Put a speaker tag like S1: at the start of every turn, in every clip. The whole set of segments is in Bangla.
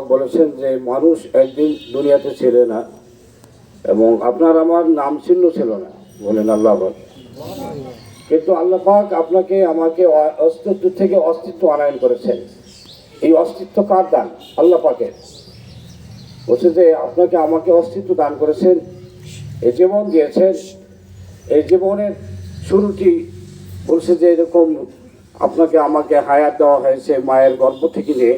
S1: বলেছেন যে মানুষ একদিন দুনিয়াতে ছিল না এবং আপনার আমার নাম চিহ্ন ছিল না, বলেন আল্লাহ কিন্তু আল্লাহ পাক আপনাকে আমাকে অস্তিত্ব থেকে অস্তিত্ব আনায়ন করেছেন। এই অস্তিত্ব কার দান? আল্লাহ পাকের। বলছে যে আপনাকে আমাকে অস্তিত্ব দান করেছেন এই জীবন দিয়েছেন এই জীবনের শুরুটি বলছে যে এরকম আপনাকে আমাকে হায়াত দেওয়া হয়েছে মায়ের গর্ভ থেকে নিয়ে।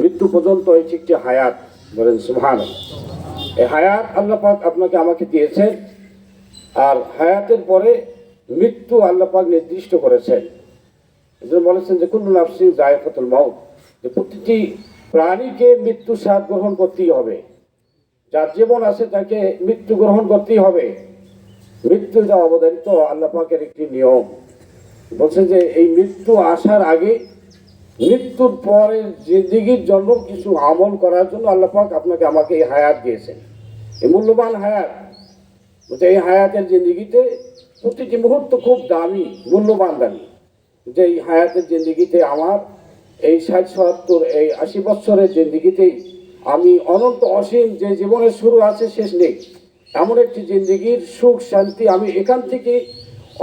S1: মৃত্যু পর্যন্ত এটি একটি হায়াত বলেন সুহান এই হায়াত আল্লাহ পাক আপনাকে আমাকে দিয়েছেন, আর হায়াতের পরে মৃত্যু আল্লাহ পাক নির্দিষ্ট করেছেন। এজন্য বলেছেন যে, কুল্লু নাফসি জায়ফাতুল মাউত, যে প্রতিটি প্রাণীকে মৃত্যু স্বাদ গ্রহণ করতেই হবে। যার জীবন আছে তাকে মৃত্যু গ্রহণ করতেই হবে। মৃত্যু যা অবধারিত আল্লাহ পাকের একটি নিয়ম। বলছে যে, এই মৃত্যু আসার আগে মৃত্যুর পরের জিন্দিগির জন্য কিছু আমল করার জন্য আল্লাহ পাক আপনাকে আমাকে এই হায়াত দিয়েছেন। এই মূল্যবান হায়াত বলছে এই হায়াতের জিন্দিগিতে প্রতিটি মুহূর্ত খুব দামি, মূল্যবান দামি। যে এই হায়াতের জিন্দিগিতে আমার এই ষাট সত্তর এই আশি বছরের জিন্দিগিতেই আমি অনন্ত অসীম যে জীবনের শুরু আছে, শেষ নেই। এমন একটি জিন্দিগির সুখ, শান্তি আমি এখান থেকে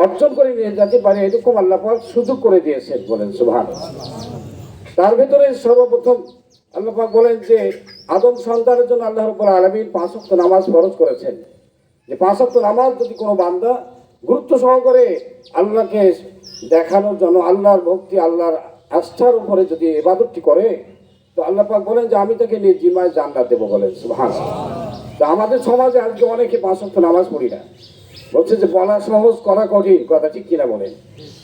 S1: অর্জন করে নিয়ে যেতে পারি, এরকম আল্লাহ পাক সুযোগ করে দিয়েছেন বলেন সুভান তার ভিতরে সর্বপ্রথম আল্লাপাক বলেন যে, আদম সন্তানের জন্য আল্লাহ রব্বুল আলমীর পাঁচ ওয়াক্ত নামাজ ফরজ করেছেন। যে পাঁচ ওয়াক্ত নামাজ যদি কোনো বান্দা গুরুত্ব সহকারে আল্লাহকে দেখানোর জন্য, আল্লাহর ভক্তি, আল্লাহর আস্থার উপরে যদি এবাদতটি করে, তো আল্লাহ পাক বলেন যে, আমি তাকে নিয়ে জিমায় জান্নাত দেবো বলেন সুবহান তা আমাদের সমাজে আজকে অনেকে পাঁচ ওয়াক্ত নামাজ পড়ি না। বলছে যে বলা সহজ করা কঠিন, কথা ঠিক কিনা বলেন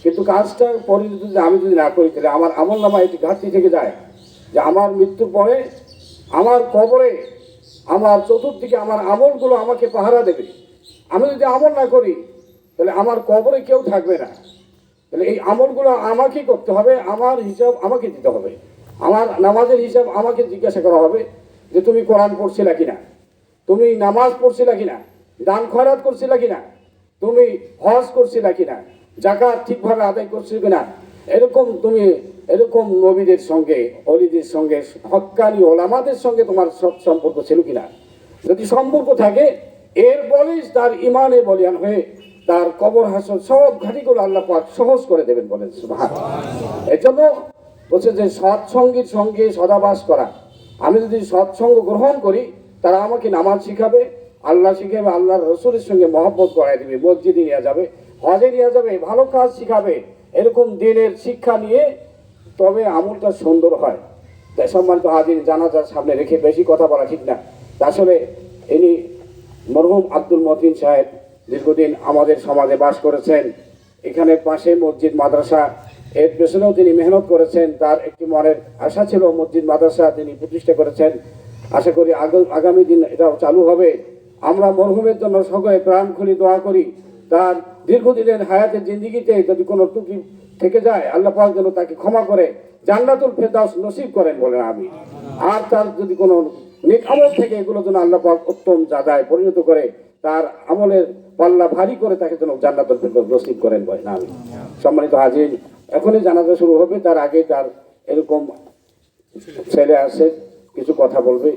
S1: কিন্তু কাজটা পরিণত যদি আমি যদি না করি, তাহলে আমার আমল নামা এটি ঘাটতি থেকে যায়। যে আমার মৃত্যুর পরে আমার কবরে, আমার চতুর্দিকে আমার আমলগুলো আমাকে পাহারা দেবে। আমি যদি আমল না করি, তাহলে আমার কবরে কেউ থাকবে না। তাহলে এই আমলগুলো আমাকেই করতে হবে, আমার হিসাব আমাকে দিতে হবে। আমার নামাজের হিসাব আমাকে জিজ্ঞাসা করা হবে যে তুমি কোরআন পড়ছিলে কিনা? তুমি নামাজ পড়ছিলে কিনা? দান খয়রাত করছিলে কিনা? তুমি হজ করছিলে কিনা জাকাত ঠিকভাবে আদায় করছিলে কিনা? এরকম তুমি, এরকম নবীদের সঙ্গে, অলিদের সঙ্গে হক্কানি ওলামাদের সঙ্গে তোমার সৎ সম্পর্ক ছিল কিনা? যদি সম্পর্ক থাকে, এর বলিস তার ইমানে বলিয়ান হয়ে তার কবর হাসন সব ঘাটিগুলো আল্লাহ পাক সহজ করে দেবেন বলেন এই জন্য বলছে যে সৎসঙ্গীর সঙ্গে সদাবাস করা। আমি যদি সৎসঙ্গ গ্রহণ করি, তারা আমাকে নামাজ শিখাবে আল্লাহ শিখাবে আল্লাহর রসুলের সঙ্গে মহব্বত করাই দিবে, মসজিদে নিয়ে যাবে, হজে নিয়ে যাবে, ভালো কাজ শিখাবে, এরকম দিনের শিক্ষা নিয়ে তবে আমলটা সুন্দর হয়। তাই সম্মানিত হাজির, জানাজার সামনে রেখে বেশি কথা বলা ঠিক না। আসলে ইনি মরহুম আব্দুল মতিন সাহেব দীর্ঘদিন আমাদের সমাজে বাস করেছেন। এখানে পাশে মসজিদ মাদ্রাসা, এর পেছনেও তিনি মেহনত করেছেন, তার একটি মনের আশা ছিল মসজিদ মাদ্রাসা তিনি প্রতিষ্ঠা করেছেন। আশা করি আগ- আগামী দিন এটাও চালু হবে। আমরা মরহুমের জন্য সকলে প্রাণ খুলি, দোয়া করি। তার দীর্ঘদিনের হায়াতের জিন্দিগিতে যদি কোনো ত্রুটি থেকে যায়, আল্লাহ পাক যেন তাকে ক্ষমা করে, জান্নাতুল ফেরদাউস নসিব করেন বলেন আমি আর তার যদি কোনো নেক আমল থেকে এগুলো যেন আল্লাহ পাক উত্তম জায়গায় পরিণত করে, তার আমলের পাল্লা ভারী করে তাকে যেন জান্নাতুল ফেরদাউস নসিব করেন বলেন আমি সম্মানিত হাজির, এখনই জানাজা শুরু হবে, তার আগে তার এরকম ছেলে আসে কিছু কথা বলবে।